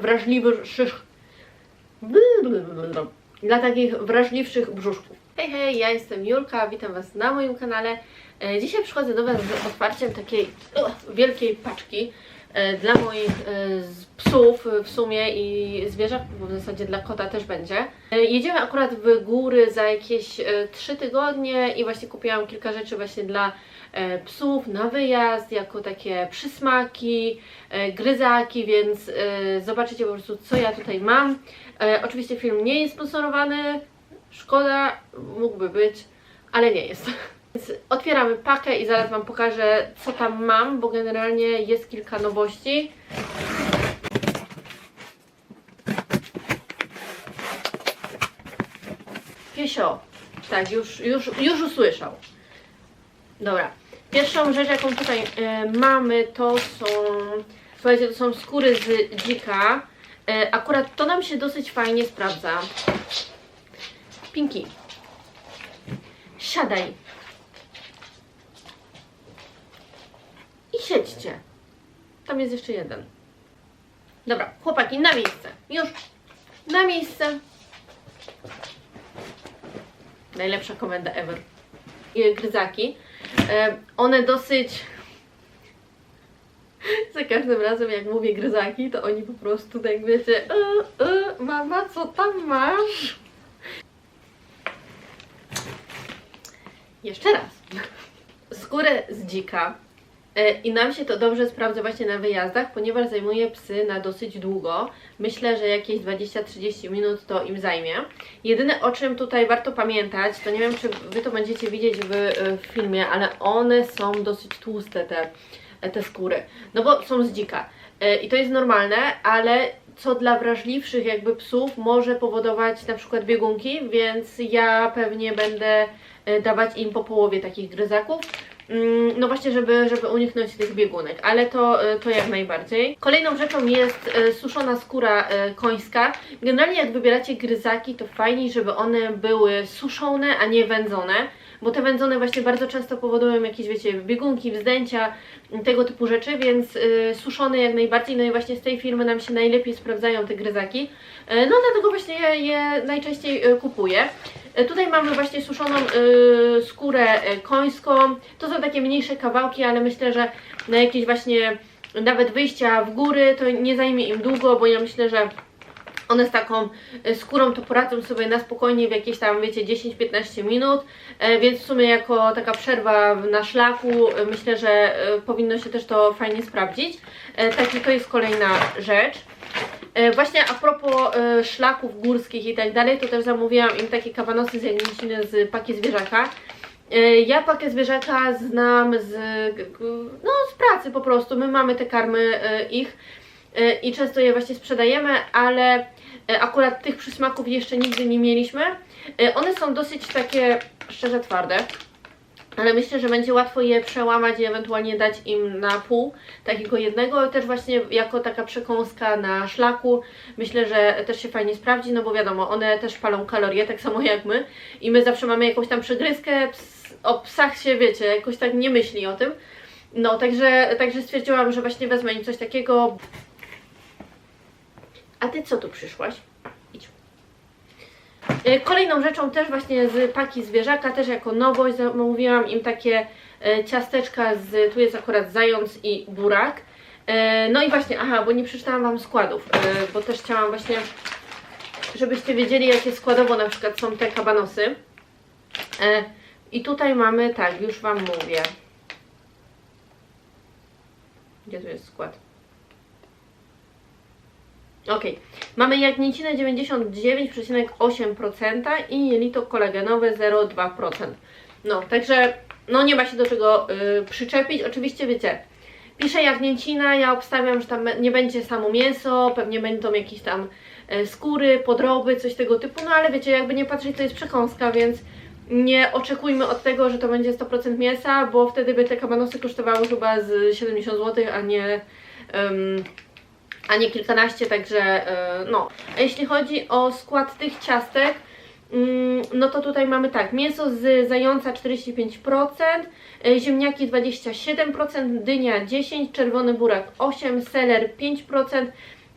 wrażliwszych dla takich wrażliwszych brzuszków. Hej, hej, ja jestem Julka, witam Was na moim kanale. E, Dzisiaj przychodzę do Was z otwarciem takiej wielkiej paczki dla moich e, psów e, w sumie i zwierząt, bo w zasadzie dla kota też będzie. E, Jedziemy akurat w góry za jakieś 3 tygodnie i właśnie kupiłam kilka rzeczy właśnie dla e, psów na wyjazd, jako takie przysmaki, e, gryzaki, więc e, zobaczycie po prostu co ja tutaj mam. E, oczywiście film nie jest sponsorowany, szkoda, mógłby być, ale nie jest. Więc otwieramy pakę i zaraz Wam pokażę co tam mam, bo generalnie jest kilka nowości. Piesio, tak, już, już, już usłyszał. Dobra. Pierwszą rzecz, jaką tutaj e, mamy, to są, słuchajcie, to są skóry z dzika. E, akurat to nam się dosyć fajnie sprawdza. Pinki. Siadaj. I siedźcie. Tam jest jeszcze jeden. Dobra, chłopaki, na miejsce. Już. Na miejsce. Najlepsza komenda ever. I gryzaki. One dosyć. Za każdym razem, jak mówię gryzaki, to oni po prostu tak wiecie, e, e, mama, co tam masz? Jeszcze raz. Skórę z dzika. E, I nam się to dobrze sprawdza właśnie na wyjazdach, ponieważ zajmuje psy na dosyć długo. Myślę, że jakieś 20-30 minut to im zajmie. Jedyne o czym tutaj warto pamiętać, to nie wiem czy Wy to będziecie widzieć w, e, w filmie, ale one są dosyć tłuste te, te skóry. No bo są z dzika. E, I to jest normalne, ale co dla wrażliwszych jakby psów może powodować na przykład biegunki, więc ja pewnie będę e, dawać im po połowie takich gryzaków. Mm, No właśnie, żeby, żeby uniknąć tych biegunek, ale to, e, to jak najbardziej. Kolejną rzeczą jest e, suszona skóra e, końska. Generalnie jak wybieracie gryzaki, to fajniej, żeby one były suszone, a nie wędzone, bo te wędzone właśnie bardzo często powodują jakieś, wiecie, biegunki, wzdęcia, tego typu rzeczy, więc suszone jak najbardziej. No i właśnie z tej firmy nam się najlepiej sprawdzają te gryzaki. No dlatego właśnie je, je najczęściej kupuję. E, Tutaj mamy właśnie suszoną y, skórę e, końską. To są takie mniejsze kawałki, ale myślę, że na jakieś właśnie nawet wyjścia w góry to nie zajmie im długo, bo ja myślę, że one z taką e, skórą to poradzą sobie na spokojnie w jakieś tam, wiecie, 10-15 minut, e, więc w sumie jako taka przerwa na szlaku e, myślę, że e, powinno się też to fajnie sprawdzić. E, Także to jest kolejna rzecz. E, Właśnie a propos e, szlaków górskich i tak dalej, to też zamówiłam im takie kawanosy z jagnięciny z paki zwierzaka. E, Ja pakę zwierzaka znam z, no, z pracy po prostu. My mamy te karmy ich i często je właśnie sprzedajemy, ale akurat tych przysmaków jeszcze nigdy nie mieliśmy. One są dosyć takie szczerze twarde. Ale myślę, że będzie łatwo je przełamać i ewentualnie dać im na pół takiego jednego, też właśnie jako taka przekąska na szlaku. Myślę, że też się fajnie sprawdzi, no bo wiadomo, one też palą kalorie, tak samo jak my. I my zawsze mamy jakąś tam przegryzkę, ps, o psach się wiecie, jakoś tak nie myśli o tym. No, także, także stwierdziłam, że właśnie wezmę im coś takiego. A ty co tu przyszłaś? E, Kolejną rzeczą też właśnie z paki zwierzaka, też jako nowość zamówiłam im takie e, ciasteczka z, tu jest akurat zając i burak. E, No i właśnie, aha, bo nie przeczytałam Wam składów, bo też chciałam właśnie, żebyście wiedzieli jakie składowo na przykład są te kabanosy. I tutaj mamy, tak, już Wam mówię. Gdzie tu jest skład? Ok, mamy jagnięcinę 99,8% i jelito kolagenowe 0,2%. No, także no nie ma się do czego y, przyczepić. Oczywiście wiecie, pisze jagnięcina, ja obstawiam, że tam nie będzie samo mięso, pewnie będą jakieś tam e, skóry, podroby, coś tego typu, no ale wiecie, jakby nie patrzeć, to jest przekąska, więc nie oczekujmy od tego, że to będzie 100% mięsa, bo wtedy by te kabanosy kosztowały chyba z 70 zł, a nie... em, a nie kilkanaście, także e, no. A jeśli chodzi o skład tych ciastek, mm, no to tutaj mamy tak, mięso z zająca 45%, e, ziemniaki 27%, dynia 10%, czerwony burak 8%, seler 5%,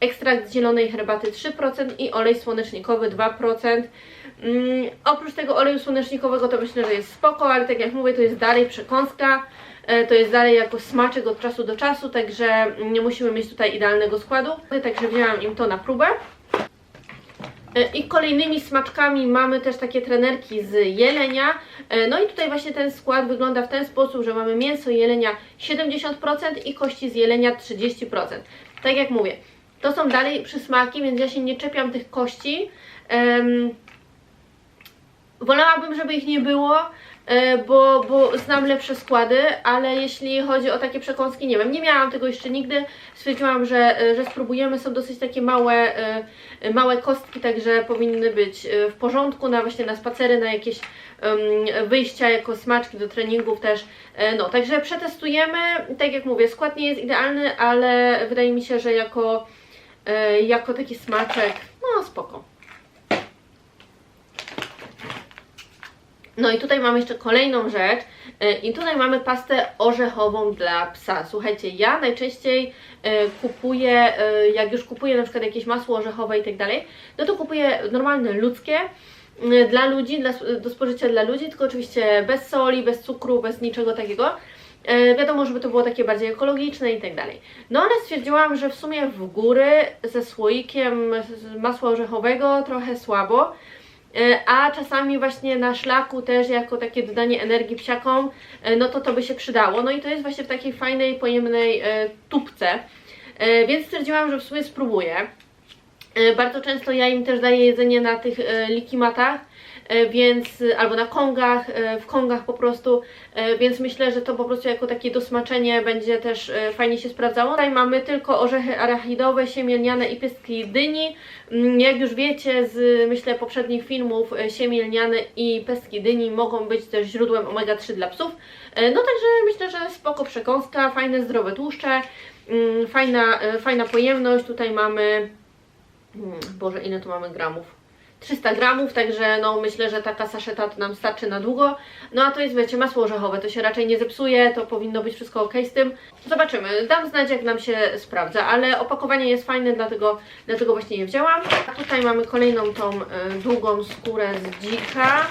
ekstrakt z zielonej herbaty 3% i olej słonecznikowy 2%. Mm, oprócz tego oleju słonecznikowego to myślę, że jest spoko, ale tak jak mówię, to jest dalej przekąska. E, To jest dalej jako smaczek od czasu do czasu, także nie musimy mieć tutaj idealnego składu. Także wzięłam im to na próbę. E, I kolejnymi smaczkami mamy też takie trenerki z jelenia. E, No i tutaj właśnie ten skład wygląda w ten sposób, że mamy mięso jelenia 70% i kości z jelenia 30%. Tak jak mówię, to są dalej przysmaki, więc ja się nie czepiam tych kości. Em, Wolałabym, żeby ich nie było, bo, bo znam lepsze składy, ale jeśli chodzi o takie przekąski, nie wiem, nie miałam tego jeszcze nigdy. Stwierdziłam, że, e, że spróbujemy. Są dosyć takie małe, e, małe kostki, także powinny być e, w porządku na właśnie na spacery, na jakieś wyjścia jako smaczki do treningów też. E, No, także przetestujemy. Tak jak mówię, skład nie jest idealny, ale wydaje mi się, że jako, e, jako taki smaczek, no spoko. No i tutaj mamy jeszcze kolejną rzecz e, i tutaj mamy pastę orzechową dla psa. Słuchajcie, ja najczęściej e, kupuję, e, jak już kupuję na przykład jakieś masło orzechowe i tak dalej, no to kupuję normalne ludzkie dla ludzi, dla, do spożycia dla ludzi, tylko oczywiście bez soli, bez cukru, bez niczego takiego. Wiadomo, żeby to było takie bardziej ekologiczne i tak dalej. No ale stwierdziłam, że w sumie w góry ze słoikiem masła orzechowego trochę słabo. E, A czasami właśnie na szlaku też jako takie dodanie energii psiakom, e, no to to by się przydało. No i to jest właśnie w takiej fajnej, pojemnej e, tubce. Więc stwierdziłam, że w sumie spróbuję. Bardzo często ja im też daję jedzenie na tych likimatach, więc albo na kongach, e, w kongach po prostu, e, więc myślę, że to po prostu jako takie dosmaczenie będzie też e, fajnie się sprawdzało. Tutaj mamy tylko orzechy arachidowe, siemię lniane i pestki dyni. Mm, Jak już wiecie z myślę poprzednich filmów, e, siemię lniane i pestki dyni mogą być też źródłem omega-3 dla psów. E, No także myślę, że spoko przekąska, fajne zdrowe tłuszcze, mm, fajna, e, fajna pojemność. Tutaj mamy Hmm, Boże, ile tu mamy gramów? 300 gramów, także no myślę, że taka saszeta to nam starczy na długo. No a to jest, wiecie, masło orzechowe, to się raczej nie zepsuje, to powinno być wszystko ok z tym. Zobaczymy, dam znać jak nam się sprawdza, ale opakowanie jest fajne, dlatego, dlatego właśnie je wzięłam. A tutaj mamy kolejną tą y, długą skórę z dzika.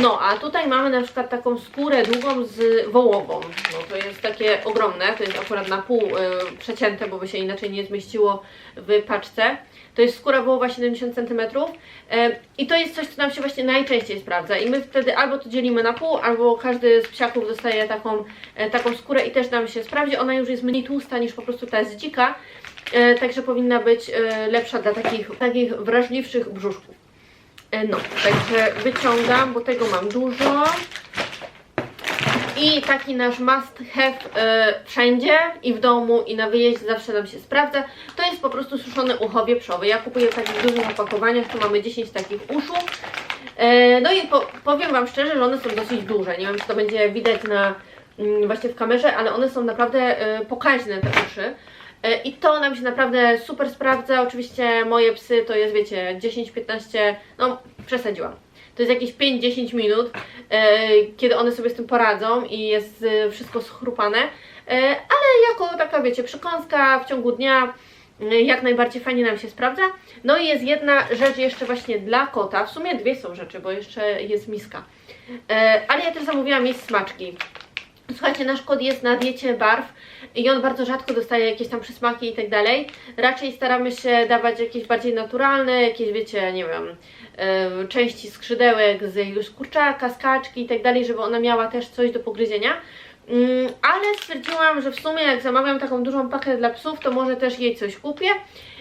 No, a tutaj mamy na przykład taką skórę długą z wołową. No to jest takie ogromne, to jest akurat na pół y, przecięte, bo by się inaczej nie zmieściło w paczce. To jest skóra wołowa 70 cm i to jest coś, co nam się właśnie najczęściej sprawdza i my wtedy albo to dzielimy na pół, albo każdy z psiaków dostaje taką, e, taką skórę i też nam się sprawdzi. Ona już jest mniej tłusta niż po prostu ta z dzika, e, także powinna być e, lepsza dla takich, takich wrażliwszych brzuszków. No, także wyciągam, bo tego mam dużo. I taki nasz must have e, wszędzie i w domu i na wyjeździe zawsze nam się sprawdza. To jest po prostu suszone ucho wieprzowe. Ja kupuję w takich dużych opakowaniach, tu mamy 10 takich uszu. E, no i po, powiem Wam szczerze, że one są dosyć duże. Nie wiem, czy to będzie widać na mm, właśnie w kamerze, ale one są naprawdę e, pokaźne te uszy. I to nam się naprawdę super sprawdza. Oczywiście moje psy to jest, wiecie, 10-15, no przesadziłam. To jest jakieś 5-10 minut, e, kiedy one sobie z tym poradzą i jest e, wszystko schrupane. E, ale jako taka, wiecie, przekąska w ciągu dnia jak najbardziej fajnie nam się sprawdza. No i jest jedna rzecz jeszcze właśnie dla kota. W sumie dwie są rzeczy, bo jeszcze jest miska. Ale ja też zamówiłam jej smaczki. Słuchajcie, nasz kot jest na diecie barw i on bardzo rzadko dostaje jakieś tam przysmaki i tak dalej. Raczej staramy się dawać jakieś bardziej naturalne, jakieś wiecie, nie wiem, yy, części skrzydełek z jakiegoś kurczaka, skaczki i tak dalej, żeby ona miała też coś do pogryzienia. Mm, ale stwierdziłam, że w sumie jak zamawiam taką dużą pakę dla psów, to może też jej coś kupię.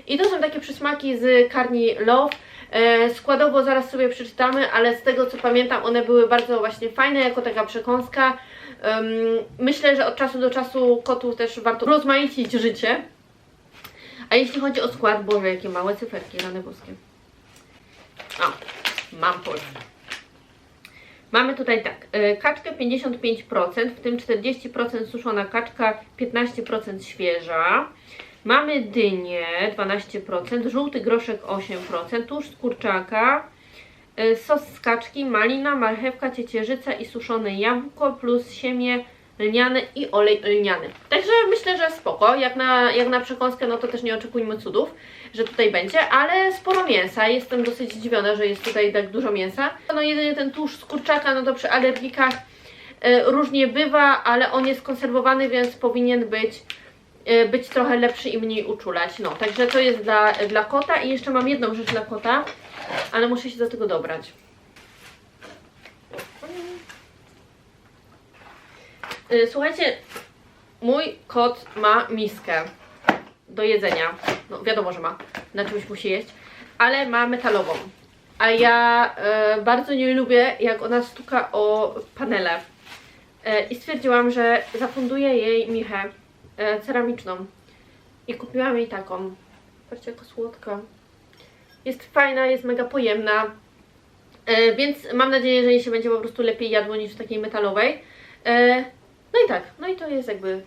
I to są takie przysmaki z Carni Love. E, składowo zaraz sobie przeczytamy, ale z tego co pamiętam, one były bardzo właśnie fajne, jako taka przekąska. Myślę, że od czasu do czasu kotów też warto rozmaicić życie. A jeśli chodzi o skład, Boże, jakie małe cyferki, rany boskie. O, mam Polskę. Mamy tutaj tak, e, kaczkę 55%, w tym 40% suszona kaczka, 15% świeża. Mamy dynię 12%, żółty groszek 8%, tłuszcz z kurczaka, sos z kaczki, malina, marchewka, ciecierzyca i suszone jabłko plus siemię lniany i olej lniany. Także myślę, że spoko. Jak na, jak na przekąskę, no to też nie oczekujmy cudów, że tutaj będzie, ale sporo mięsa. Jestem dosyć zdziwiona, że jest tutaj tak dużo mięsa. No jedynie ten tłuszcz z kurczaka, no to przy alergikach e, różnie bywa, ale on jest konserwowany, więc powinien być e, być trochę lepszy i mniej uczulać. No, także to jest dla, dla kota i jeszcze mam jedną rzecz dla kota, ale muszę się do tego dobrać. Y, Słuchajcie, mój kot ma miskę do jedzenia. No wiadomo, że ma, na czymś musi jeść, ale ma metalową. A ja e, bardzo nie lubię, jak ona stuka o panele. E, I stwierdziłam, że zafunduję jej michę e, ceramiczną. I kupiłam jej taką. Patrzcie, jaka słodka. Jest fajna, jest mega pojemna. E, więc mam nadzieję, że jej się będzie po prostu lepiej jadło niż w takiej metalowej. E, no i tak, no i to jest jakby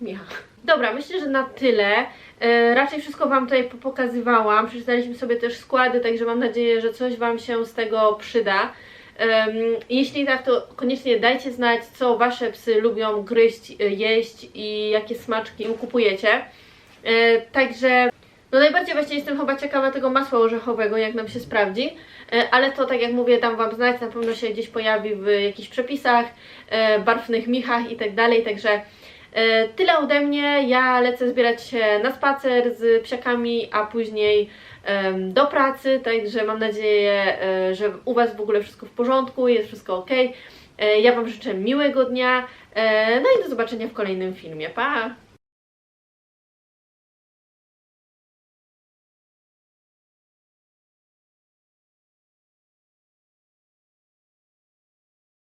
micha. Dobra, myślę, że na tyle. E, raczej wszystko Wam tutaj pokazywałam. Przeczytaliśmy sobie też składy, także mam nadzieję, że coś Wam się z tego przyda. Jeśli tak, to koniecznie dajcie znać, co Wasze psy lubią gryźć, jeść i jakie smaczki im kupujecie. Także no najbardziej właśnie jestem chyba ciekawa tego masła orzechowego, jak nam się sprawdzi, E, ale to tak jak mówię, dam Wam znać, na pewno się gdzieś pojawi w jakichś przepisach, e, barwnych michach i tak dalej, także e, tyle ode mnie, ja lecę zbierać się na spacer z psiakami, a później do pracy, także mam nadzieję, że u Was w ogóle wszystko w porządku, jest wszystko ok. Ja Wam życzę miłego dnia, no i do zobaczenia w kolejnym filmie, pa!